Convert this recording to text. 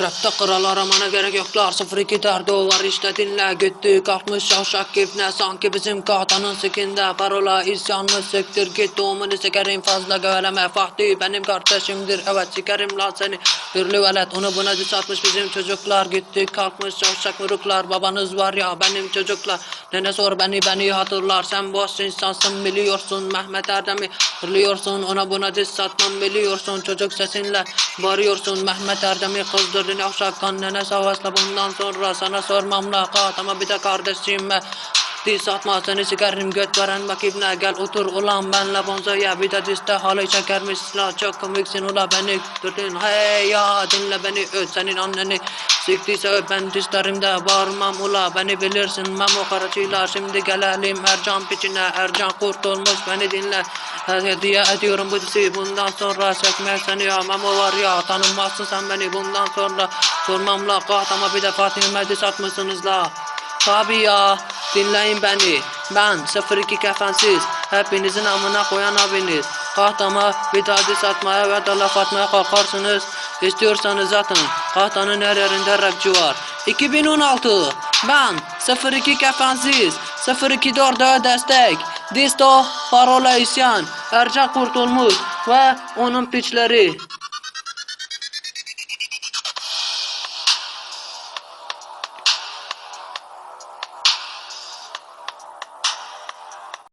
Rapta kral aramana gerek yoklar. 02 derdi o var işte dinle. Gitti kalkmış şavşak ibne sanki bizim kahtanın sikinde Parola isyanlı siktir. Git doğumunu sikerim fazla göreme Fatih benim kardeşimdir. Evet sikerim lan seni. Hürlü velet onu buna atmış bizim çocuklar. Gitti kalkmış şavşak mırıklar babanız var ya benim çocuklar. Nene sor beni beni hatırlar. Sen boş insansın biliyorsun. Mehmet Erdem'i hırlıyorsun. Ona buna diz satmam biliyorsun. Çocuk sesinle bağırıyorsun. Mehmet Erdem'i kızdırdın yavşak annene savaşla bundan sonra sana sormam lakat ama bir de kardeşime Diz atma seni sikerim göt veren bak gel otur ulan benle bonzoya bir de diste halı çekermiş la çok komiksin ula beni durdun hey ya dinle beni öt senin anneni. Siktiyse öp ben dizlerimde bağırmam ula beni bilirsin. Memo Karaçı'yla şimdi gelelim Ercan piçine. Ercan kurtulmuş beni dinle. Hediye ediyorum bu diziyi bundan sonra çekmez seni. Ya Memo var ya tanınmazsın sen beni bundan sonra. Sormam la kahtama bir de Fatih'ime diz atmışsınız la. Tabi ya dinleyin beni. Ben 02 kefensiz. Hepinizin amına koyan abiniz. Kahtama bir daha diz atmaya ve da laf atmaya kalkarsınız. İstiyorsanız atın. Kahtanın her yerinde rapçi var. 2016 ben 02 kefensiz. 02 dörde destek. Disto parola isyan Ercan kurtulmuş ve onun piçleri